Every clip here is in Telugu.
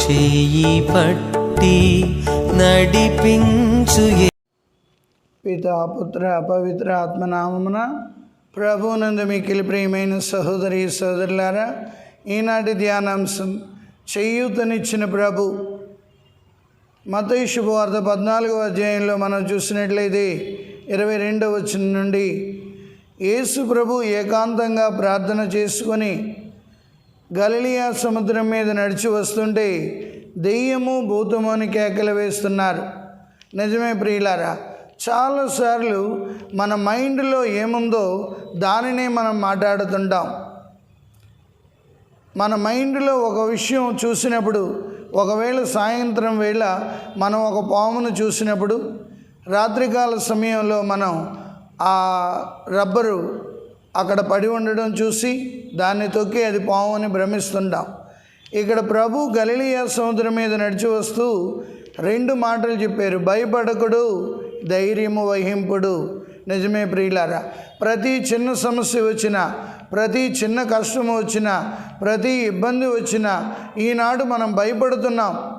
చేయి పట్టి నడిపించు పితాపుత్ర పవిత్ర ఆత్మనామమున ప్రభునందు మికిలి ప్రియమైన సహోదరి సహోదరులారా ఈనాటి ధ్యానాంశం చేయూతనిచ్చిన ప్రభు. మతయి శుభవార్త పద్నాలుగో అధ్యాయంలో మనం చూసినట్లయితే ఇరవై రెండవ వచ్చిన నుండి యేసు ప్రభు ఏకాంతంగా ప్రార్థన చేసుకొని గలిలియా సముద్రం మీద నడిచి వస్తుంటే దెయ్యము భూతము అని కేకలు వేస్తున్నారు. నిజమే ప్రియులారా చాలాసార్లు మన మైండ్లో ఏముందో దానినే మనం మాట్లాడుతుంటాం. మన మైండ్లో ఒక విషయం చూసినప్పుడు ఒకవేళ సాయంత్రం వేళ మనం ఒక పామును చూసినప్పుడు రాత్రికాల సమయంలో మనం ఆ రబ్బరు అక్కడ పడి ఉండడం చూసి దాన్ని తొక్కి అది పాము అని భ్రమిస్తుంటాం ఇక్కడ ప్రభు గలిలియా సముద్రం మీద నడిచి వస్తూ రెండు మాటలు చెప్పారు. భయపడకుడు ధైర్యము వహింపుడు. నిజమే ప్రియులారా ప్రతి చిన్న సమస్య వచ్చినా ప్రతి చిన్న కష్టం వచ్చినా ప్రతి ఇబ్బంది వచ్చినా ఈనాడు మనం భయపడుతున్నాం.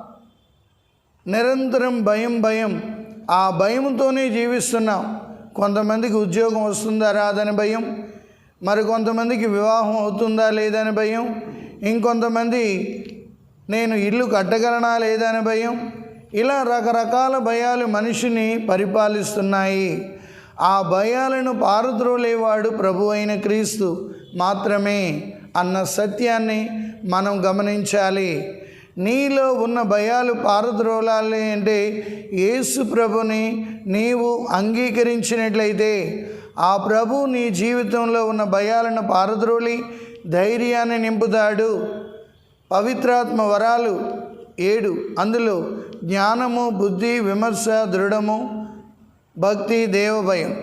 నిరంతరం భయం భయం. ఆ భయంతోనే జీవిస్తున్నాం. కొంతమందికి ఉద్యోగం వస్తుందా రాదని భయం. మరి కొంతమందికి వివాహం అవుతుందా లేదని భయం? ఇంకొంతమంది నేను ఇల్లు కట్టగలనా లేదని భయం? ఇలా రకరకాల భయాలు మనిషిని పరిపాలిస్తున్నాయి. ఆ భయాలను పారద్రోలేవాడు ప్రభు అయిన క్రీస్తు మాత్రమే అన్న సత్యాన్ని మనం గమనించాలి. నీలో ఉన్న భయాలు పారద్రోలాలి అంటే యేసు ప్రభుని నీవు అంగీకరించినట్లయితే ఆ ప్రభు నీ జీవితంలో ఉన్న భయాలను పారద్రోలి ధైర్యాన్ని నింపుతాడు. పవిత్రాత్మ వరాలు ఏడు. అందులో జ్ఞానము బుద్ధి విమర్శ దృఢము భక్తి దేవభయం.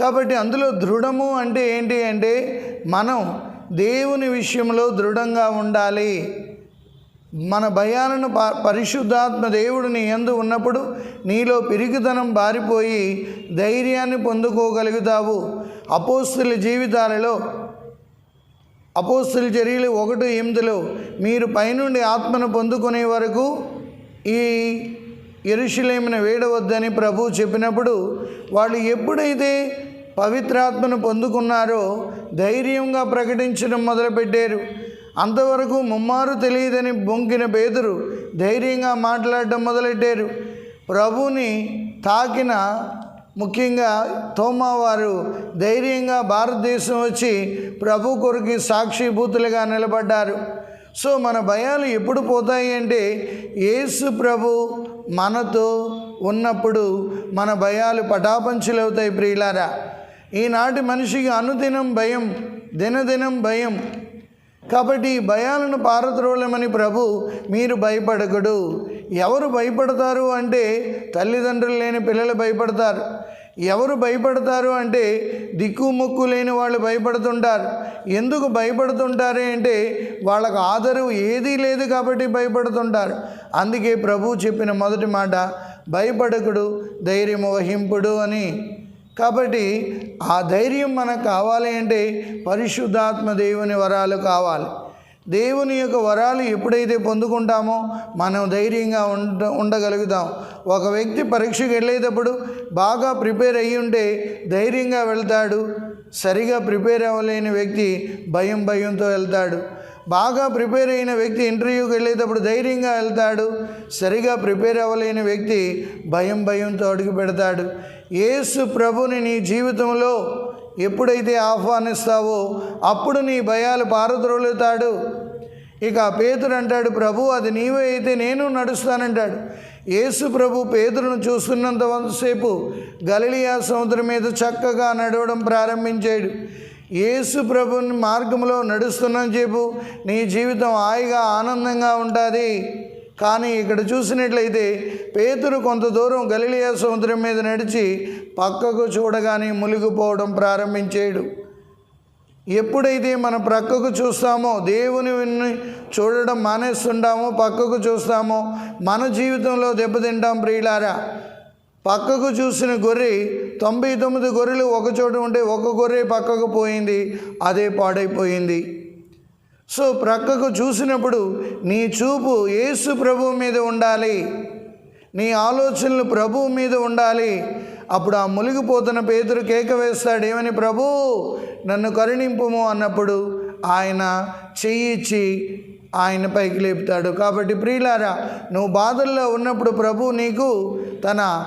కాబట్టి అందులో దృఢము అంటే ఏంటి అంటే మనం దేవుని విషయంలో దృఢంగా ఉండాలి. మన భయాలను ప- పరిశుద్ధాత్మ దేవుడు నీ ఎందు ఉన్నప్పుడు నీలో పిరిగితనం బారిపోయి ధైర్యాన్ని పొందుకోగలుగుతావు. అపోస్తుల జీవితాలలో అపోస్తుల చర్యలు ఒకటి ఎనిమిదిలో మీరు పైనుండి ఆత్మను పొందుకునే వరకు ఈ ఎరుషులేమిన వేడవద్దని ప్రభు చెప్పినప్పుడు వాళ్ళు ఎప్పుడైతే పవిత్రాత్మను పొందుకున్నారో ధైర్యంగా ప్రకటించడం మొదలుపెట్టారు. అంతవరకు ముమ్మారు తెలియదని బొంకిన పేదరు ధైర్యంగా మాట్లాడటం మొదలెట్టారు. ప్రభుని తాకిన ముఖ్యంగా తోమా వారు ధైర్యంగా భారతదేశం వచ్చి ప్రభు కొరకు సాక్షిభూతులుగా నిలబడ్డారు. సో మన భయాలు ఎప్పుడు పోతాయి అంటే యేసు ప్రభు మనతో ఉన్నప్పుడు మన భయాలు పటాపంచులవుతాయి ప్రియులారా. ఈనాటి మనిషికి అనుదినం భయం దినదినం భయం కాబట్టి ఈ భయాలను పారద్రోలమని ప్రభు మీరు భయపడకడు. ఎవరు భయపడతారు అంటే తల్లిదండ్రులు లేని పిల్లలు భయపడతారు. ఎవరు భయపడతారు అంటే దిక్కు ముక్కు లేని వాళ్ళు భయపడుతుంటారు. ఎందుకు భయపడుతుంటారు అంటే వాళ్ళకు ఆదరవు ఏదీ లేదు కాబట్టి భయపడుతుంటారు. అందుకే ప్రభు చెప్పిన మొదటి మాట భయపడకుడు ధైర్యము వహింపుడు అని. కాబట్టి ఆ ధైర్యం మనకు కావాలి అంటే పరిశుద్ధాత్మ దేవుని వరాలు కావాలి. దేవుని యొక్క వరాలు ఎప్పుడైతే పొందుకుంటామో మనం ధైర్యంగా ఉండ ఉండగలుగుతాం. ఒక వ్యక్తి పరీక్షకు వెళ్ళేటప్పుడు బాగా ప్రిపేర్ అయ్యి ఉంటే ధైర్యంగా వెళ్తాడు. సరిగా ప్రిపేర్ అవ్వలేని వ్యక్తి భయం భయంతో వెళ్తాడు. బాగా ప్రిపేర్ అయిన వ్యక్తి ఇంటర్వ్యూకి వెళ్ళేటప్పుడు ధైర్యంగా వెళ్తాడు. సరిగా ప్రిపేర్ అవ్వలేని వ్యక్తి భయం భయంతో అడుగు పెడతాడు. యేసు ప్రభుని నీ జీవితంలో ఎప్పుడైతే ఆహ్వానిస్తావో అప్పుడు నీ భయాలు పారద్రోలుతాడు. ఇక పేతుడు అంటాడు ప్రభు అది నీవే అయితే నేను నడుస్తానంటాడు. యేసు ప్రభు పేతురును చూస్తున్నంతసేపు గలిలియా సముద్రం మీద చక్కగా నడవడం ప్రారంభించాడు. యేసు ప్రభుని మార్గంలో నడుస్తున్నంతసేపు నీ జీవితం హాయిగా ఆనందంగా ఉంటుంది. కానీ ఇక్కడ చూసినట్లయితే పేతురు కొంత దూరం గలిలియా సముద్రం మీద నడిచి పక్కకు చూడగానే మునిగిపోవడం ప్రారంభించాడు. ఎప్పుడైతే మనం ప్రక్కకు చూస్తామో దేవుని చూడడం మానేస్తుంటామో పక్కకు చూస్తామో మన జీవితంలో దెబ్బతింటాం ప్రియులారా. పక్కకు చూసిన గొర్రె తొంభై తొమ్మిది గొర్రెలు ఒక చోట ఉంటే ఒక గొర్రె పక్కకు పోయింది అదే పాడైపోయింది. సో ప్రక్కకు చూసినప్పుడు నీ చూపు యేసు ప్రభువు మీద ఉండాలి. నీ ఆలోచనలు ప్రభువు మీద ఉండాలి. అప్పుడు ఆ మునిగిపోతున్న పేతురు కేక వేస్తాడు ఏమని ప్రభు? నన్ను కరుణింపుము అన్నప్పుడు ఆయన చెయ్యిచ్చి ఆయన పైకి లేపుతాడు. కాబట్టి ప్రియులారా నువ్వు బాధల్లో ఉన్నప్పుడు ప్రభు నీకు తన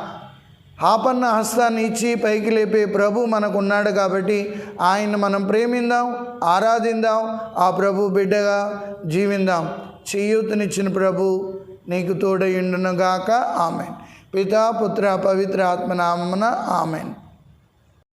ఆపన్న హస్తాన్ని ఇచ్చి పైకి లేపే ప్రభు మనకున్నాడు కాబట్టి ఆయన మనం ప్రేమిందాం ఆరాధిందాం ఆ ప్రభు బిడ్డగా జీవిందాం. చేయూతనిచ్చిన ప్రభు నీకు తోడయుండునుగాక ఆమెన్. పితా పుత్ర పవిత్ర ఆత్మనామన ఆమెన్.